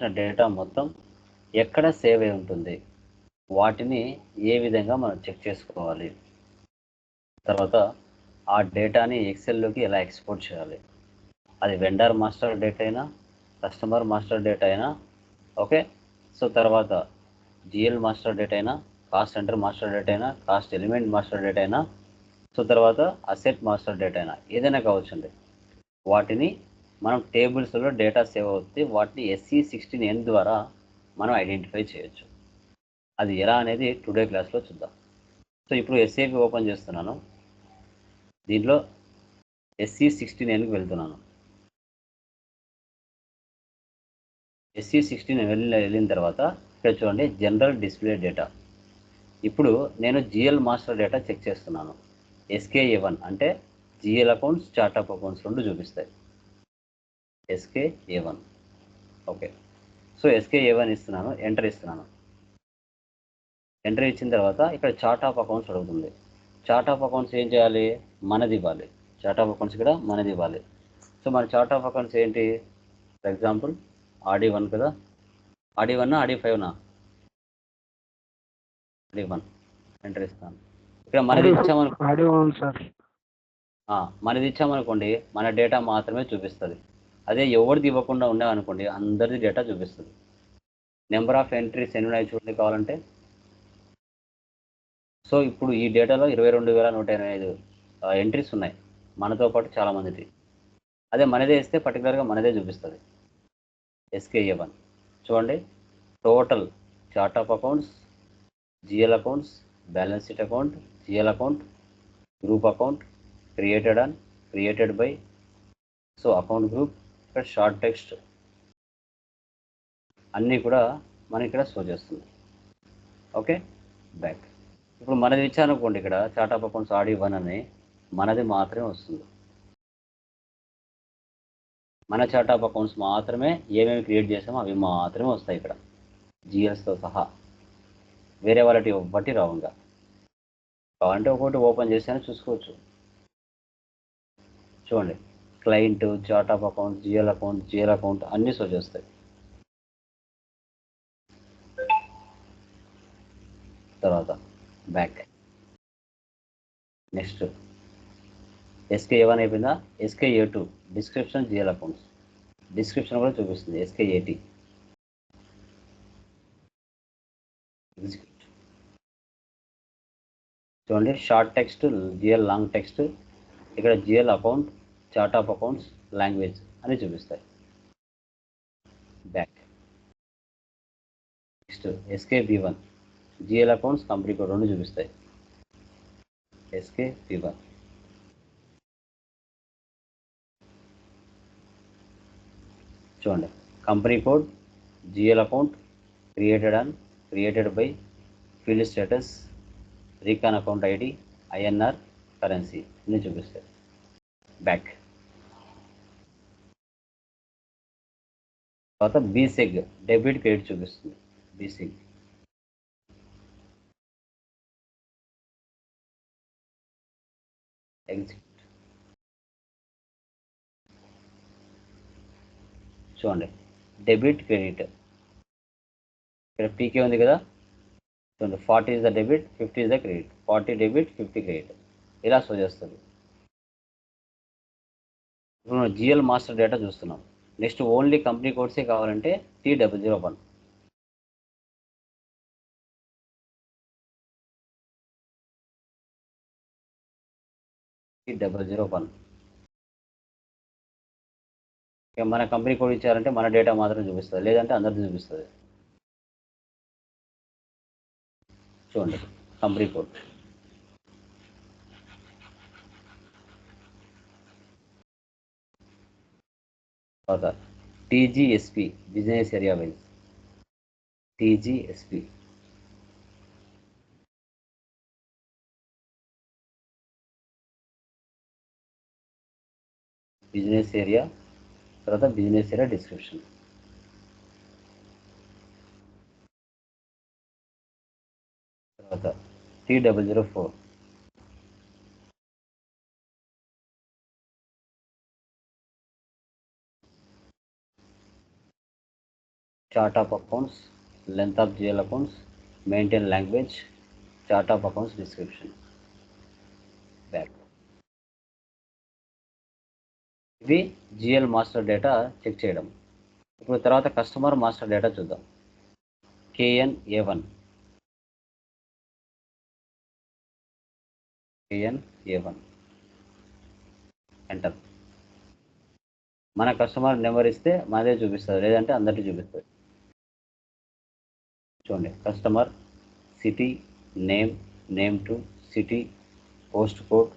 Data మొత్తం ఎక్కడ save అయి ఉంటుంది? వాటిని ఏ విధంగా మనం చెక్ చేసుకోవాలి? తర్వాత ఆ డేటాని ఎక్సెల్లోకి ఎలా ఎక్స్పోర్ట్ చేయాలి? అది వెండర్ మాస్టర్ డేటా అయినా కస్టమర్ మాస్టర్ డేటా అయినా ఓకే? సో తర్వాత జిఎల్ మాస్టర్ డేటా అయినా కాస్ట్ సెంటర్ మాస్టర్ డేటా అయినా కాస్ట్ ఎలిమెంట్ మాస్టర్ డేటా అయినా సో తర్వాత అసెట్ మాస్టర్ డేటా అయినా ఏదైనా కావచ్చండి వాటిని మనం టేబుల్స్లో డేటా సేవ్ అవుతుంది వాటిని ఎస్సీ సిక్స్టీన్ ఎన్ ద్వారా మనం ఐడెంటిఫై చేయొచ్చు. అది ఎలా అనేది టుడే క్లాస్లో చూద్దాం. సో ఇప్పుడు ఎస్ఏపి ఓపెన్ చేస్తున్నాను. దీంట్లో ఎస్సీ సిక్స్టీన్ ఎన్కి వెళ్తున్నాను. ఎస్సీ సిక్స్టీన్ వెళ్ళి వెళ్ళిన తర్వాత ఇక్కడ చూడండి జనరల్ డిస్ప్లే డేటా ఇప్పుడు నేను జిఎల్ మాస్టర్ డేటా చెక్ చేస్తున్నాను. ఎస్కేఏ వన్ అంటే GL accounts chart of accounts రెండు చూపిస్తాయి. SK A one okay so SK A one ఇస్తున్నాను ఎంటర్ ఇస్తున్నాను. ఎంటర్ ఇచ్చిన తర్వాత ఇక్కడ చార్ట్ ఆఫ్ అకౌంట్స్ అడుగుతుంది. చార్ట్ ఆఫ్ అకౌంట్స్ ఏం చేయాలి? మనది ఇవ్వాలి. చార్ట్ ఆఫ్ అకౌంట్స్ కూడా మనది ఇవ్వాలి. సో మన చార్ట్ ఆఫ్ అకౌంట్స్ ఏంటి? ఫర్ ఎగ్జాంపుల్ ఆడి వన్ కదా? ఆడి వన్ ఆడి ఫైవ్నా ఆడి వన్ ఎంటర్ ఇస్తాను. ఇక్కడ మనది ఇచ్చామను ఆడియో ఉంది సార్ ఆ, మనది ఇచ్చామనుకోండి మన డేటా మాత్రమే చూపిస్తుంది. అదే ఎవరిది ఇవ్వకుండా ఉన్నామనుకోండి అందరిది డేటా చూపిస్తుంది. నెంబర్ ఆఫ్ ఎంట్రీస్ ఎన్ని ఉన్నాయి చూడండి కావాలంటే. సో ఇప్పుడు ఈ డేటాలో ఇరవై రెండు వేల నూట ఎనభై ఐదు ఎంట్రీస్ ఉన్నాయి. మనతో పాటు చాలా మందిది. అదే మనదే ఇస్తే పర్టికులర్గా మనదే చూపిస్తుంది. ఎస్కేఏ వన్ చూడండి. Total chart of accounts GL accounts balance sheet account GL account group account created on created by so account group ఇక్కడ షార్ట్ టెక్స్ట్ అన్నీ కూడా మనకి ఇక్కడ షో చేస్తుంది. ఓకే బ్యాక్ ఇప్పుడు మనది ఇచ్చానుకోండి ఇక్కడ chart of accounts Audi one అని మనది మాత్రమే వస్తుంది. మన చార్ట్ ఆఫ్ అకౌంట్స్ మాత్రమే ఏమేమి క్రియేట్ చేసామో అవి మాత్రమే వస్తాయి ఇక్కడ. జిఎస్తో సహా. వేరే వాళ్ళటి బట్టి రావుగా ఇంకా. కావాలంటే ఒకటి ఓపెన్ చేసాను చూసుకోవచ్చు. చూడండి. Client chart of account GL account GL account అన్నీ షో తర్వాత back next SK A one అయిపోయిందా? SK A two description GL accounts description కూడా చూపిస్తుంది ఎస్కే ఏటీ చూడండి short text GL long text ఇక్కడ GL account chart of accounts language అని చూపిస్తాయి. Back next SK B one GL accounts company code రెండు చూపిస్తాయి. SK B one చూడండి. Company code GL account created on created by field status recon account ID INR currency అన్ని చూపిస్తాయి. Back తర్వాత BSEG debit credit చూపిస్తుంది. BSEG exit చూడండి. Debit credit ఇక్కడ PK ఉంది కదా? చూడండి forty is the debit fifty is the credit forty debit fifty credit ఇలా సో చేస్తుంది. ఇప్పుడు జిఎల్ మాస్టర్ డేటా చూస్తున్నాం. నెక్స్ట్ ఓన్లీ కంపెనీ కోడ్సే కావాలంటే T double zero one. T double zero one. మన కంపెనీ కోడ్ ఇచ్చారంటే మన డేటా మాత్రం చూపిస్తుంది లేదంటే అందరిది చూపిస్తుంది. చూడండి కంపెనీ కోడ్. తర్వాత TGSP business area wise TGSP business area తర్వాత బిజినెస్ ఏరియా డిస్క్రిప్షన్. తర్వాత three double zero four. Chart of accounts length of GL accounts maintain language chart of accounts description back ఇది జిఎల్ మాస్టర్ డేటా చెక్ చేయడం. ఇప్పుడు తర్వాత customer master data చూద్దాం. KN A one KN A one enter మన customer number ఇస్తే మాదే చూపిస్తుంది లేదంటే అందరికీ చూపిస్తుంది. చూడండి. Customer city name name two city post code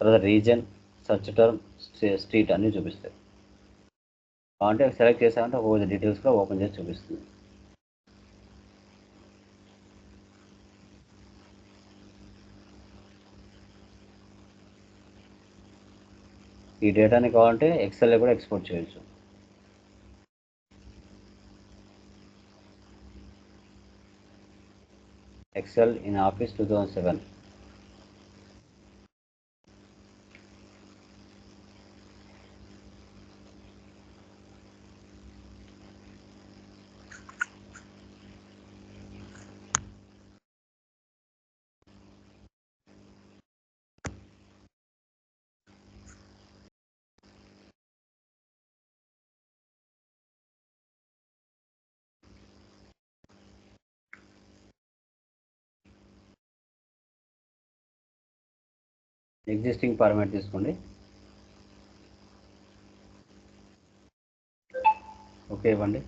తర్వాత రీజన్ సర్చ్ టర్మ్ స్ట్రీట్ అన్నీ చూపిస్తాయి. కాంటాక్ట్ సెలెక్ట్ చేశామంటే ఒక్కొక్క డీటెయిల్స్గా ఓపెన్ చేసి చూపిస్తుంది. ఈ డేటాని కావాలంటే ఎక్సెల్లో కూడా ఎక్స్పోర్ట్ చేయొచ్చు. Excel in Office 2007. Existing format తీసుకోండి. ఓకే ఇవ్వండి.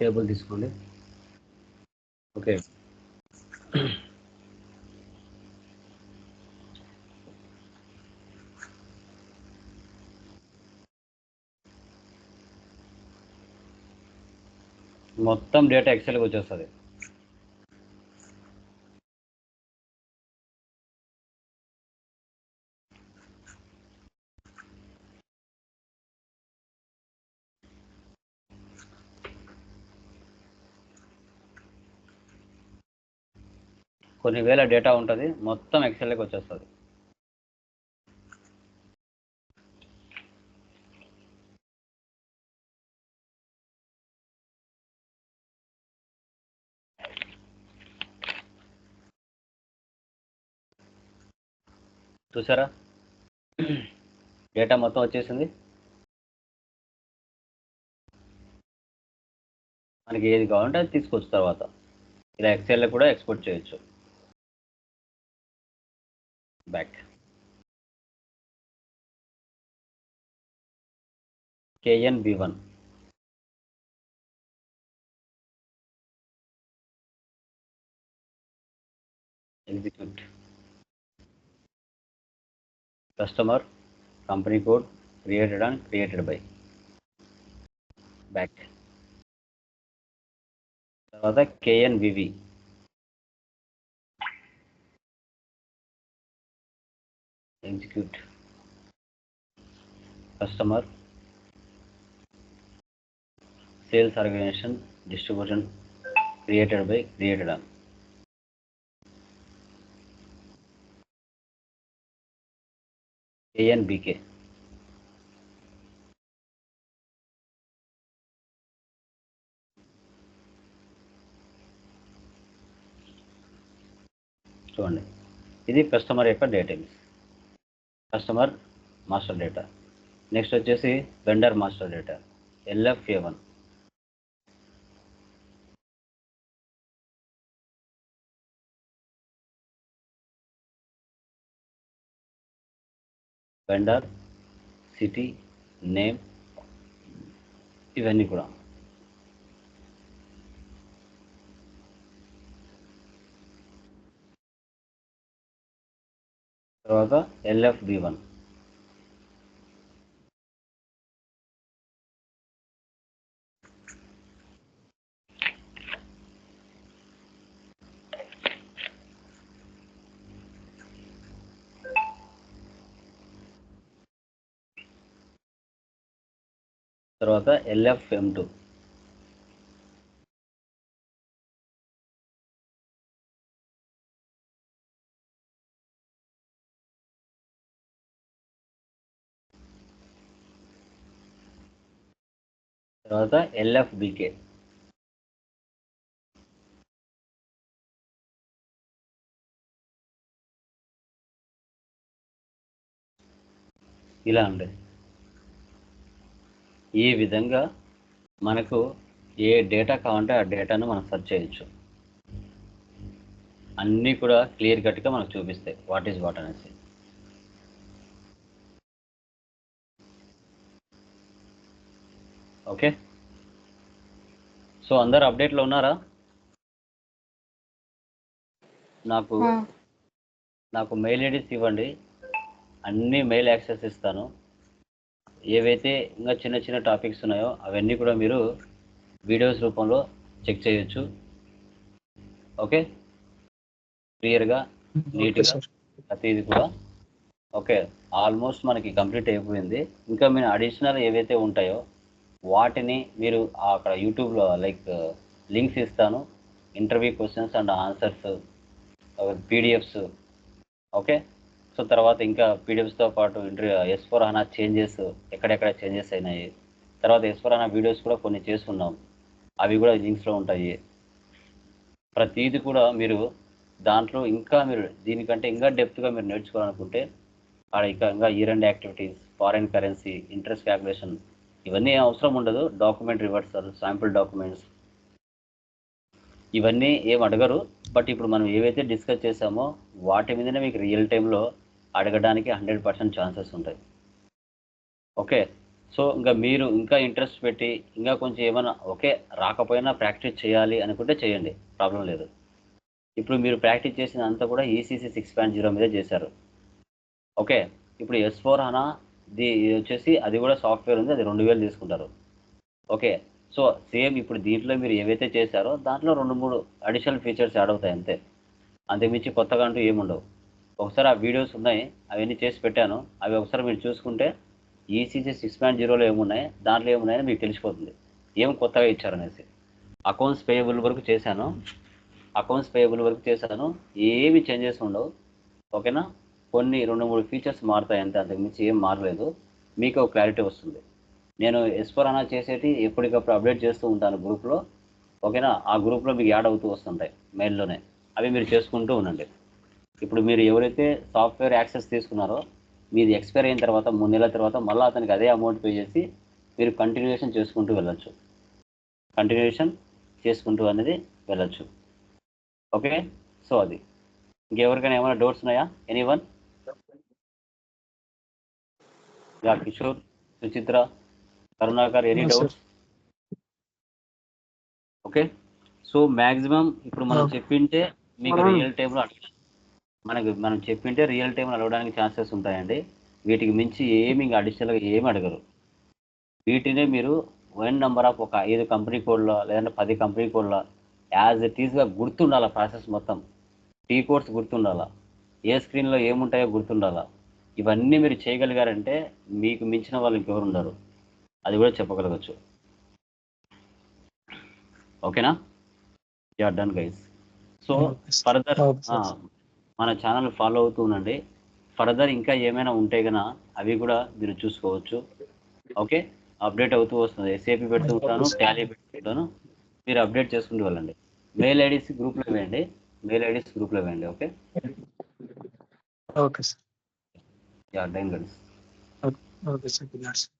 టేబుల్ తీసుకోండి. ఓకే. మొత్తం డేటా ఎక్సెల్కి వచ్చేస్తుంది. కొన్ని వేల డేటా ఉంటుంది మొత్తం ఎక్సెల్కి వచ్చేస్తుంది. చూసారా? డేటా మొత్తం వచ్చేసింది. మనకి ఏది కావాలంటే అది తీసుకోవచ్చు తర్వాత. ఇలా ఎక్సెల్లో కూడా ఎక్స్పోర్ట్ చేయొచ్చు. Back KN B one execute customer company code created and created by back తర్వాత KNVV execute customer sales organisation distribution created by created on ANBK చూడండి. ఇది కస్టమర్ యొక్క database customer master data. Next వచ్చేసి vendor master data. LFA one. Vendor city name ఇవన్నీ కూడా. తర్వాత LF B one తర్వాత LF M two తర్వాత LF BK ఇలా ఉండేది ఈ విధంగా మనకు ఏ డేటా కావాలంటే ఆ డేటాను మనం సెర్చ్ చేయొచ్చు. అన్నీ కూడా క్లియర్ కట్గా మనకు చూపిస్తాయి. వాట్ ఈజ్ వాట్ అనేసి. ఓకే? సో అందరు అప్డేట్లో ఉన్నారా? నాకు నాకు మెయిల్ ఐడీస్ ఇవ్వండి. అన్ని మెయిల్ యాక్సెస్ ఇస్తాను. ఏవైతే ఇంకా చిన్న చిన్న టాపిక్స్ ఉన్నాయో అవన్నీ కూడా మీరు వీడియోస్ రూపంలో చెక్ చేయొచ్చు. ఓకే? క్లియర్గా? నీట్గా? ప్రతిది కూడా? ఓకే. ఆల్మోస్ట్ మనకి కంప్లీట్ అయిపోయింది. ఇంకా మీరు అడిషనల్ ఏవైతే ఉంటాయో వాటిని మీరు అక్కడ యూట్యూబ్లో లైక్ లింక్స్ ఇస్తాను. Interview questions and answers PDFs. Okay? So తర్వాత ఇంకా పీడిఎఫ్స్తో పాటు interview S four HANA changes ఎక్కడెక్కడ చేంజెస్ అయినాయి. తర్వాత ఎస్ ఫోర్ అనా వీడియోస్ కూడా కొన్ని చేసుకున్నాం. అవి కూడా లింక్స్లో ఉంటాయి. ప్రతిదీ కూడా మీరు దాంట్లో ఇంకా మీరు దీనికంటే ఇంకా డెప్త్గా మీరు నేర్చుకోవాలనుకుంటే ఆడ ఇంకా ఇంకా year activities foreign currency interest calculation ఇవన్నీ ఏం అవసరం ఉండదు. డాక్యుమెంట్ రివర్సల్ శాంపుల్ డాక్యుమెంట్స్ ఇవన్నీ ఏం అడగరు. బట్ ఇప్పుడు మనం ఏవైతే డిస్కస్ చేసామో వాటి మీదనే మీకు రియల్ టైంలో అడగడానికి హండ్రెడ్ పర్సెంట్ ఛాన్సెస్ ఉంటాయి. ఓకే. సో ఇంకా మీరు ఇంకా ఇంట్రెస్ట్ పెట్టి ఇంకా కొంచెం ఏమైనా ఓకే రాకపోయినా ప్రాక్టీస్ చేయాలి అనుకుంటే చేయండి. ప్రాబ్లం లేదు. ఇప్పుడు మీరు ప్రాక్టీస్ చేసిన అంతా కూడా ఈసీసీ సిక్స్ పాయింట్ జీరో మీదే చేశారు. ఓకే. ఇప్పుడు ఎస్ ఫోర్ అనా ది వచ్చేసి అది కూడా సాఫ్ట్వేర్ ఉంది అది రెండు వేలు తీసుకుంటారు. ఓకే. సో సేమ్ ఇప్పుడు దీంట్లో మీరు ఏవైతే చేశారో దాంట్లో రెండు మూడు అడిషనల్ ఫీచర్స్ యాడ్ అవుతాయి అంతే. అంతకుమించి కొత్తగా అంటూ ఏముండవు. ఒకసారి ఆ వీడియోస్ ఉన్నాయి అవన్నీ చేసి పెట్టాను. అవి ఒకసారి మీరు చూసుకుంటే ఈసీసీ సిక్స్ పాయింట్ జీరోలో ఏమున్నాయి దాంట్లో ఏమున్నాయని మీకు తెలిసిపోతుంది. ఏం కొత్తగా ఇచ్చారనేసి. అకౌంట్స్ పేయబుల్ వరకు చేశాను. అకౌంట్స్ పేయబుల్ వరకు చేశాను. ఏమి చేంజెస్ ఉండవు. ఓకేనా? కొన్ని రెండు మూడు ఫీచర్స్ మారుతాయి అంతే. అంతకుమించి ఏం మారలేదు. మీకు ఒక క్లారిటీ వస్తుంది. నేను ఎస్పరానా చేసేటి ఎప్పటికప్పుడు అప్డేట్ చేస్తూ ఉంటాను గ్రూప్లో. ఓకేనా? ఆ గ్రూప్లో మీకు యాడ్ అవుతూ వస్తుంటాయి మెయిల్లోనే. అవి మీరు చేసుకుంటూ ఉండండి. ఇప్పుడు మీరు ఎవరైతే సాఫ్ట్వేర్ యాక్సెస్ తీసుకున్నారో మీది ఎక్స్పైర్ అయిన తర్వాత మూడు నెలల తర్వాత మళ్ళీ అతనికి అదే అమౌంట్ పే చేసి మీరు కంటిన్యూషన్ చేసుకుంటూ వెళ్ళొచ్చు. కంటిన్యూషన్ చేసుకుంటూ అనేది వెళ్ళొచ్చు. ఓకే? సో అది. ఇంకెవరికైనా ఏమైనా డౌట్స్ ఉన్నాయా? Any one Kishore Suchitra Karunakar any. Doubts? Okay? So maximum ఇప్పుడు మనం No. చెప్పింటే మీకు No. రియల్ టైంలో మనకు మనం చెప్పింటే రియల్ టైంలో అడగడానికి ఛాన్సెస్ ఉంటాయండి. వీటికి మించి ఏమి ఇంకా అడిషనల్గా ఏమి అడగరు. వీటినే మీరు వన్ నెంబర్ ఆఫ్ ఒక ఐదు కంపెనీ కోడ్లో లేదంటే పది కంపెనీ కోడ్లో యాజ్ ఇట్ ఈస్గా గుర్తుండాలా ప్రాసెస్ మొత్తం. టీ కోడ్స్ గుర్తుండాలా? ఏ స్క్రీన్లో ఏముంటాయో గుర్తుండాలా? ఇవన్నీ మీరు చేయగలిగారంటే మీకు మించిన వాళ్ళు ఇంకెవరు ఉండరు అది కూడా చెప్పగలగచ్చు. ఓకేనా? Yeah done guys so. Further. మన ఛానల్ ఫాలో అవుతూ ఉండండి. ఫర్దర్ ఇంకా ఏమైనా ఉంటే గన అవి కూడా మీరు చూసుకోవచ్చు. ఓకే? అప్డేట్ అవుతూ వస్తుంది. ఎస్ఏపి పెడుతూ ఉంటాను టాలీ పెడుతుంటాను మీరు అప్డేట్ చేసుకుంటూ వెళ్ళండి. మెయిల్ ఐడీస్ గ్రూప్లో వేయండి. మెయిల్ ఐడీస్ గ్రూప్లో వేయండి okay? Okay sir. Yeah done okay sir. Good night sir.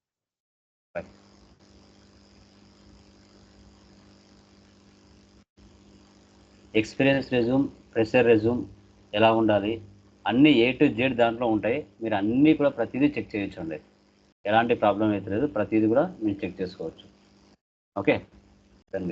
Experience resume fresher resume ఎలా ఉండాలి? అన్ని ఏ టు జెడ్ దాంట్లో ఉంటాయి. మీరు అన్నీ కూడా ప్రతిదీ చెక్ చేయించండి. ఎలాంటి ప్రాబ్లం అయితే లేదు. ప్రతిదీ కూడా మీరు చెక్ చేసుకోవచ్చు. ఓకే? డన్